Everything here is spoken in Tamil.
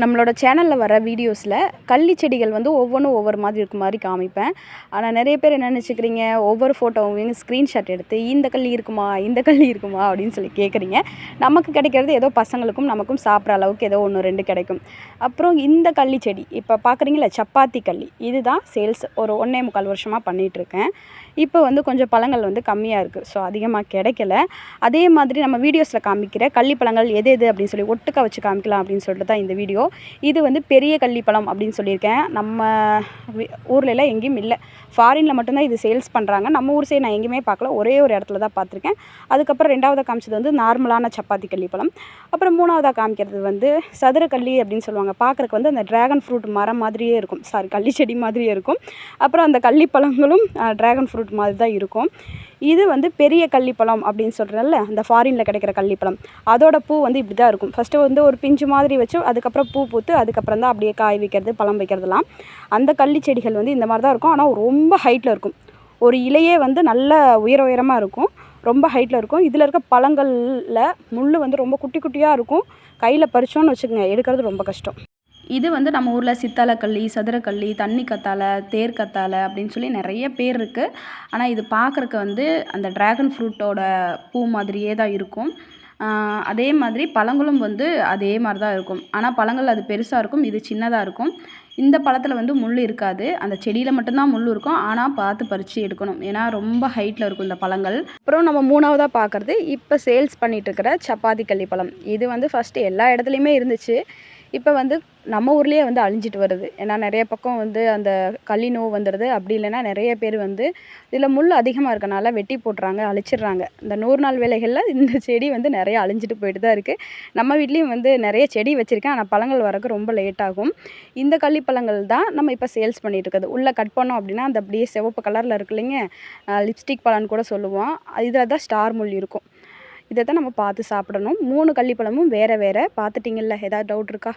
நம்மளோட சேனலில் வர வீடியோஸில் கள்ளி செடிகள் வந்து ஒவ்வொன்றும் ஒவ்வொரு மாதிரி இருக்க மாதிரி காமிப்பேன். ஆனால் நிறைய பேர் என்ன நினச்சிக்கிறீங்க? ஒவ்வொரு ஃபோட்டோவையும் ஸ்க்ரீன்ஷாட் எடுத்து இந்த கள்ளி இருக்குமா? இந்த கள்ளி இருக்குமா? அப்படின்னு சொல்லி கேட்குறீங்க நமக்கு கிடைக்கிறது ஏதோ பசங்களுக்கும் நமக்கும் சாப்பிட்ற அளவுக்கு ஏதோ ஒன்று ரெண்டு கிடைக்கும். அப்புறம் இந்த கள்ளி செடி இப்போ பார்க்குறீங்களா சப்பாத்தி கள்ளி இதுதான் சேல்ஸ் ஒரு ஒன்றே முக்கால் வருஷமாக பண்ணிகிட்ருக்கேன் இப்போ வந்து கொஞ்சம் பழங்கள் வந்து கம்மியாக இருக்குது ஸோ அதிகமாக கிடைக்கல. அதே மாதிரி நம்ம வீடியோஸில் காமிக்கிற கள்ளிப்பழங்கள் எது எது அப்படின்னு சொல்லி ஒட்டுக்க வச்சு காமிக்கலாம் அப்படின்னு சொல்லிட்டு தான் இந்த வீடியோ. இது வந்து பெரிய கள்ளிப்பழம் அப்படின்னு சொல்லியிருக்கேன். நம்ம ஊர்லலாம் எங்கேயும் இல்லை. ஃபாரினில் மட்டும்தான் இது சேல்ஸ் பண்ணுறாங்க நம்ம ஊர் சைடு நான் எங்கேயுமே பார்க்கல. ஒரே ஒரு இடத்துல தான் பார்த்துருக்கேன். அதுக்கப்புறம் ரெண்டாவதாக காமிச்சது வந்து நார்மலான சப்பாத்தி கள்ளிப்பழம். அப்புறம் மூணாவதாக காமிக்கிறது வந்து சதுரக்கள்ளி அப்படின்னு சொல்லுவாங்க. பார்க்குறக்கு வந்து அந்த ட்ராகன் ஃப்ரூட் மரம் மாதிரியே இருக்கும். சாரி கள்ளி செடி மாதிரியே இருக்கும். அப்புறம் அந்த கள்ளிப்பழங்களும் ட்ராகன் ஃப்ரூட் மாதிரி தான் இருக்கும். இது வந்து பெரிய கள்ளிப்பழம் அப்படின்னு சொல்கிறேன்ல அந்த ஃபாரினில் கிடைக்கிற கள்ளிப்பழம். அதோட பூ வந்து இப்படி தான் இருக்கும். ஃபஸ்ட்டு வந்து ஒரு பிஞ்சு மாதிரி வச்சு அதுக்கப்புறம் பூ பூத்து அதுக்கப்புறம் தான் அப்படியே காய் வைக்கிறது பழம் வைக்கிறதுலாம். அந்த கள்ளி செடிகள் வந்து இந்த மாதிரி தான் இருக்கும். ஆனால் ரொம்ப ஹைட்டில் இருக்கும். ஒரு இலையே வந்து நல்ல உயர உயரமாக இருக்கும். ரொம்ப ஹைட்டில் இருக்கும். இதில் இருக்க பழங்களில் முள் வந்து ரொம்ப குட்டி குட்டியாக இருக்கும். கையில் பறிச்சோன்னு வச்சுக்கோங்க எடுக்கிறது ரொம்ப கஷ்டம். இது வந்து நம்ம ஊரில் சித்தாலக்கள்ளி சதுரக்கள்ளி தண்ணி கத்தாழை தேர் கத்தாழை அப்படின்னு சொல்லி நிறைய பேர் இருக்குது ஆனால் இது பார்க்குறக்கு வந்து அந்த ட்ராகன் ஃப்ரூட்டோட பூ மாதிரியே தான் இருக்கும். அதே மாதிரி பழங்களும் வந்து அதே மாதிரி தான் இருக்கும். ஆனால் பழங்கள் அது பெருசாக இருக்கும் இது சின்னதாக இருக்கும். இந்த பழத்தில் வந்து முள் இருக்காது. அந்த செடியில் மட்டும்தான் முள் இருக்கும். ஆனால் பார்த்து பறித்து எடுக்கணும். ஏன்னா ரொம்ப ஹைட்டில் இருக்கும் இந்த பழங்கள். அப்புறம் நம்ம மூணாவதாக பார்க்குறது இப்போ சேல்ஸ் பண்ணிகிட்டு இருக்கிற சப்பாத்தி கள்ளி பழம். இது வந்து ஃபஸ்ட்டு எல்லா இடத்துலையுமே இருந்துச்சு. இப்போ வந்து நம்ம ஊர்லேயே வந்து அழிஞ்சிட்டு வருது. ஏன்னா நிறைய பக்கம் வந்து அந்த களி நோவு வந்துடுது அப்படி இல்லைன்னா நிறைய பேர் வந்து இதில் முள் அதிகமாக இருக்கனால வெட்டி போட்டுறாங்க அழிச்சிடுறாங்க. இந்த நூறு நாள் வேலைகளில் இந்த செடி வந்து நிறைய அழிஞ்சிட்டு போயிட்டு தான் இருக்குது நம்ம வீட்லேயும் வந்து நிறைய செடி வச்சுருக்கேன். ஆனால் பழங்கள் வரக்கு ரொம்ப லேட் ஆகும். இந்த கள்ளிப்பழங்கள் தான் நம்ம இப்போ சேல்ஸ் பண்ணிட்டு இருக்குது. உள்ளே கட் பண்ணோம் அப்படின்னா அந்த அப்படியே சிவப்பு கலரில் இருக்கு இல்லைங்க. லிப்ஸ்டிக் பழம்னு கூட சொல்லுவோம். இதில் தான் ஸ்டார் முள் இருக்கும். இதை தான் நம்ம பார்த்து சாப்பிடணும். மூணு கள்ளிப்பழமும் வேறு வேறு. பார்த்துட்டிங்கள்ல ஏதாவது டவுட் இருக்கா?